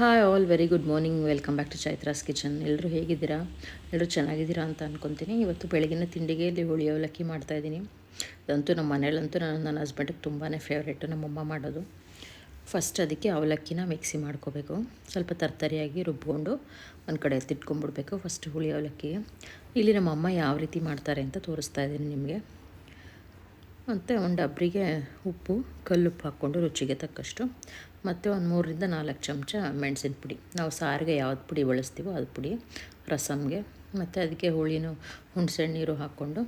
Hi all very good morning welcome back to Chaitra's kitchen ಎಲ್ಲರೂ ಹೇಗಿದ್ದೀರಾ? ಎಲ್ಲರೂ ಚೆನ್ನಾಗಿದ್ದೀರಾ ಅಂತ ಅಂದ್ಕೊತೀನಿ ಇವತ್ತು ಬೆಳಗಿನ ತಿಂಡಿಗೆ ಇಲ್ಲಿ ಹುಳಿ ಅವಲಕ್ಕಿ ಮಾಡ್ತಾಯಿದ್ದೀನಿ ಅದಂತೂ ನಮ್ಮ ಮನೇಲಂತೂ ನಾನು ನನ್ನ ಹಸ್ಬೆಂಡಿಗೆ ತುಂಬಾ ಫೇವ್ರೇಟು ನಮ್ಮಮ್ಮ ಮಾಡೋದು. ಫಸ್ಟ್ ಅದಕ್ಕೆ ಅವಲಕ್ಕಿನ ಮಿಕ್ಸಿ ಮಾಡ್ಕೋಬೇಕು. ಸ್ವಲ್ಪ ತರ್ತರಿಯಾಗಿ ರುಬ್ಬಿಕೊಂಡು ಒಂದು ಕಡೆ ಎತ್ತಿಟ್ಕೊಂಡ್ಬಿಡ್ಬೇಕು. ಫಸ್ಟ್ ಹುಳಿ ಅವಲಕ್ಕಿ. ಇಲ್ಲಿ ನಮ್ಮಮ್ಮ ಯಾವ ರೀತಿ ಮಾಡ್ತಾರೆ ಅಂತ ತೋರಿಸ್ತಾ ಇದ್ದೀನಿ ನಿಮಗೆ. ಮತ್ತು ಒಂದು ಡಬ್ರಿಗೆ ಉಪ್ಪು, ಕಲ್ಲುಪ್ಪು ಹಾಕ್ಕೊಂಡು ರುಚಿಗೆ ತಕ್ಕಷ್ಟು. ಮತ್ತು ಒಂದು ಮೂರರಿಂದ ನಾಲ್ಕು ಚಮಚ ಮೆಣಸಿನ ಪುಡಿ. ನಾವು ಸಾರಿಗೆ ಯಾವ್ದು ಪುಡಿ ಬಳಸ್ತೀವೋ ಅದು ಪುಡಿ ರಸಮ್ಗೆ ಮತ್ತು ಅದಕ್ಕೆ ಹುಳಿನೂ, ಹುಣಸೆಹಣ್ಣು ನೀರು ಹಾಕ್ಕೊಂಡು.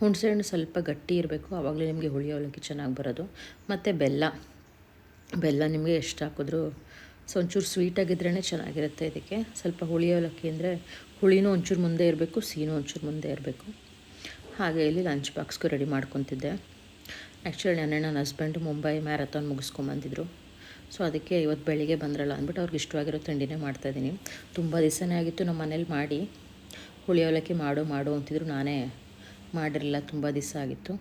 ಹುಣಸೆಹಣ್ಣು ಸ್ವಲ್ಪ ಗಟ್ಟಿ ಇರಬೇಕು, ಆವಾಗಲೇ ನಿಮಗೆ ಹುಳಿ ಅವಲಕ್ಕಿ ಚೆನ್ನಾಗಿ ಬರೋದು. ಮತ್ತು ಬೆಲ್ಲ. ಬೆಲ್ಲ ನಿಮಗೆ ಎಷ್ಟು ಹಾಕಿದ್ರೂ ಸೊ ಒಂಚೂರು ಸ್ವೀಟಾಗಿದ್ರೇ ಚೆನ್ನಾಗಿರುತ್ತೆ ಇದಕ್ಕೆ. ಸ್ವಲ್ಪ ಹುಳಿ ಅವಲಕ್ಕಿ ಅಂದರೆ ಹುಳಿನೂ ಒಂಚೂರು ಮುಂದೆ ಇರಬೇಕು, ಸೀನೂ ಒಂಚೂರು ಮುಂದೆ ಇರಬೇಕು. ಹಾಗೆ ಇಲ್ಲಿ ಲಂಚ್ ಬಾಕ್ಸ್ಗೂ ರೆಡಿ ಮಾಡ್ಕೊತಿದ್ದೆ. ಆ್ಯಕ್ಚುಲಿ ನೆನ್ನೆ ನನ್ನ ಹಸ್ಬೆಂಡ್ ಮುಂಬೈ ಮ್ಯಾರಥಾನ್ ಮುಗಿಸ್ಕೊಂಬಂದಿದ್ರು. ಸೊ ಅದಕ್ಕೆ ಇವತ್ತು ಬೆಳಿಗ್ಗೆ ಬಂದ್ರಲ್ಲ ಅಂದ್ಬಿಟ್ಟು ಅವ್ರಿಗೆ ಇಷ್ಟವಾಗಿರೋ ತಿಂಡಿನೇ ಮಾಡ್ತಾಯಿದ್ದೀನಿ ತುಂಬ ದಿವಸನೇ ಆಗಿತ್ತು ನಮ್ಮ ಮನೇಲಿ ಮಾಡಿ. ಹುಳಿ ಅವಲಕ್ಕಿ ಮಾಡು ಮಾಡು ಅಂತಿದ್ರು ನಾನೇ ಮಾಡಿರಲಿಲ್ಲ, ತುಂಬ ದಿವಸ ಆಗಿತ್ತು.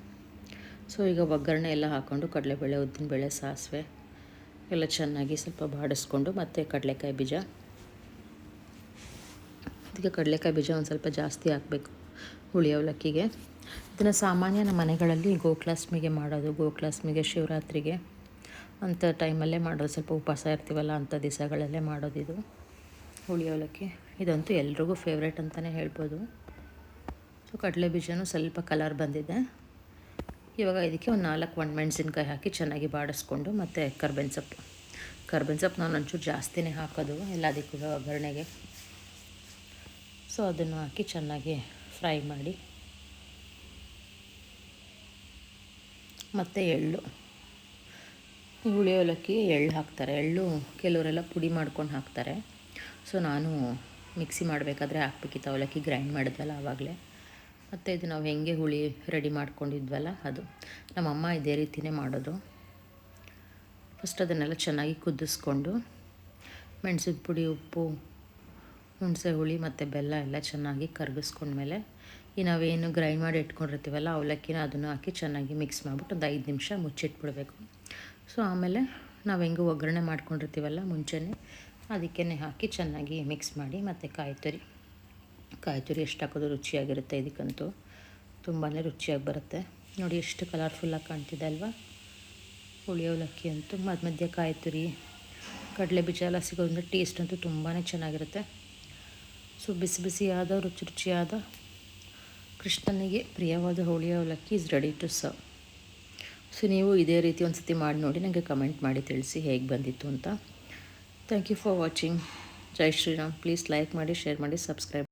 ಸೊ ಈಗ ಒಗ್ಗರಣೆ ಎಲ್ಲ ಹಾಕ್ಕೊಂಡು ಕಡಲೆಬೇಳೆ, ಉದ್ದಿನಬೇಳೆ, ಸಾಸಿವೆ ಎಲ್ಲ ಚೆನ್ನಾಗಿ ಸ್ವಲ್ಪ ಬಾಡಿಸ್ಕೊಂಡು ಮತ್ತು ಕಡಲೆಕಾಯಿ ಬೀಜ. ಅದಕ್ಕೆ ಕಡಲೆಕಾಯಿ ಬೀಜ ಒಂದು ಸ್ವಲ್ಪ ಜಾಸ್ತಿ ಹಾಕಬೇಕು, ಹುಳಿ ಅವಲಕ್ಕಿಗೆ. ಇದನ್ನು ಸಾಮಾನ್ಯ ನಮ್ಮ ಮನೆಗಳಲ್ಲಿ ಗೋಕುಲಾಷ್ಟಮಿಗೆ ಮಾಡೋದು, ಗೋಕುಲಾಷ್ಟಮಿಗೆ ಶಿವರಾತ್ರಿಗೆ. ಅಂಥ ಟೈಮಲ್ಲೇ ಮಾಡೋದು, ಸ್ವಲ್ಪ ಉಪವಾಸ ಇರ್ತೀವಲ್ಲ ಅಂಥ ದಿವಸಗಳಲ್ಲೇ ಮಾಡೋದಿದು ಹುಳಿ ಅವಲಕ್ಕಿ, ಇದಂತೂ ಎಲ್ರಿಗೂ ಫೇವ್ರೇಟ್ ಅಂತಲೇ ಹೇಳ್ಬೋದು. ಸೊ ಕಡಲೆ ಬೀಜನೂ ಸ್ವಲ್ಪ ಕಲರ್ ಬಂದಿದೆ. ಇವಾಗ ಇದಕ್ಕೆ ಒಂದು ನಾಲ್ಕು ಒಣಮೆಣ್ಸಿನ್ಕಾಯಿ ಹಾಕಿ ಚೆನ್ನಾಗಿ ಬಾಡಿಸ್ಕೊಂಡು ಮತ್ತು ಕರ್ಬೇವಿನ ಸೊಪ್ಪು. ಕರ್ಬೇವಿನ ಸೊಪ್ಪು ನಾನು ಒಂಚೂರು ಜಾಸ್ತಿನೇ ಹಾಕೋದು ಎಲ್ಲದಕ್ಕೂ ಒಗ್ಗರಣೆಗೆ. ಸೊ ಅದನ್ನು ಹಾಕಿ ಚೆನ್ನಾಗಿ ಫ್ರೈ ಮಾಡಿ. ಮತ್ತು ಎಳ್ಳು. ಹುಳಿ ಅವಲಕ್ಕಿ, ಎಳ್ಳು ಹಾಕ್ತಾರೆ. ಎಳ್ಳು ಕೆಲವರೆಲ್ಲ ಪುಡಿ ಮಾಡ್ಕೊಂಡು ಹಾಕ್ತಾರೆ. ಸೊ ನಾನು ಮಿಕ್ಸಿ ಮಾಡಬೇಕಾದ್ರೆ ಹಾಕ್ಬೇಕಿತ್ತು. ಅವಲಕ್ಕಿ ಗ್ರೈಂಡ್ ಮಾಡಿದ್ವಲ್ಲ ಆವಾಗಲೇ. ಮತ್ತು ಇದು ನಾವು ಹೆಂಗೆ ಹುಳಿ ರೆಡಿ ಮಾಡ್ಕೊಂಡಿದ್ವಲ್ಲ ಅದು. ನಮ್ಮಮ್ಮ ಇದೇ ರೀತಿಯೇ ಮಾಡೋದು. ಫಸ್ಟ್ ಅದನ್ನೆಲ್ಲ ಚೆನ್ನಾಗಿ ಕುದಿಸ್ಕೊಂಡು ಮೆಣಸಿನ ಪುಡಿ ಉಪ್ಪು ಹುಣಸೆ ಹುಳಿ ಮತ್ತು ಬೆಲ್ಲ ಎಲ್ಲ ಚೆನ್ನಾಗಿ ಕರಗಿಸ್ಕೊಂಡ್ಮೇಲೆ ಈ ನಾವೇನು ಗ್ರೈಂಡ್ ಮಾಡಿ ಇಟ್ಕೊಂಡಿರ್ತೀವಲ್ಲ ಅವಲಕ್ಕಿನ ಅದನ್ನು ಹಾಕಿ ಚೆನ್ನಾಗಿ ಮಿಕ್ಸ್ ಮಾಡಿಬಿಟ್ಟು ಒಂದು ಐದು ನಿಮಿಷ ಮುಚ್ಚಿಟ್ಬಿಡಬೇಕು. ಸೊ ಆಮೇಲೆ ನಾವು ಹೆಂಗೆ ಒಗ್ಗರಣೆ ಮಾಡ್ಕೊಂಡಿರ್ತೀವಲ್ಲ ಮುಂಚೆನೇ ಅದಕ್ಕೇ ಹಾಕಿ ಚೆನ್ನಾಗಿ ಮಿಕ್ಸ್ ಮಾಡಿ ಮತ್ತು ಕಾಯಿ ತುರಿ ಕಾಯಿ ತುರಿ ಎಷ್ಟು ಹಾಕೋದು ರುಚಿಯಾಗಿರುತ್ತೆ ಇದಕ್ಕಂತೂ. ತುಂಬಾ ರುಚಿಯಾಗಿ ಬರುತ್ತೆ. ನೋಡಿ ಎಷ್ಟು ಕಲರ್ಫುಲ್ಲಾಗಿ ಕಾಣ್ತಿದೆ ಅಲ್ವಾ? ಹುಳಿ ಅವಲಕ್ಕಿ ಅಂತೂ ಮಧ್ಯ ಮಧ್ಯೆ ಕಾಯಿ ತುರಿ ಕಡಲೆ ಬೀಜ ಎಲ್ಲ ಸಿಗೋದ್ರಿಂದ ಟೇಸ್ಟ್ ಅಂತೂ ತುಂಬಾ ಚೆನ್ನಾಗಿರುತ್ತೆ. ಸೊ ಬಿಸಿ ಬಿಸಿಯಾದ, ರುಚಿ ರುಚಿಯಾದ, ಕೃಷ್ಣನಿಗೆ ಪ್ರಿಯವಾದ Holi avalakki is ready to serve so ನೀವು ಇದೇ ರೀತಿ ಒಂದು ಸತಿ ಮಾಡಿ ನೋಡಿ ನನಗೆ ಕಮೆಂಟ್ ಮಾಡಿ ತಿಳಿಸಿ ಹೇಗೆ ಬಂದಿತ್ತು ಅಂತ. Thank you for watching Jai Shriram please like ಮಾಡಿ ಶೇರ್ ಮಾಡಿ ಸಬ್ಸ್ಕ್ರೈಬ್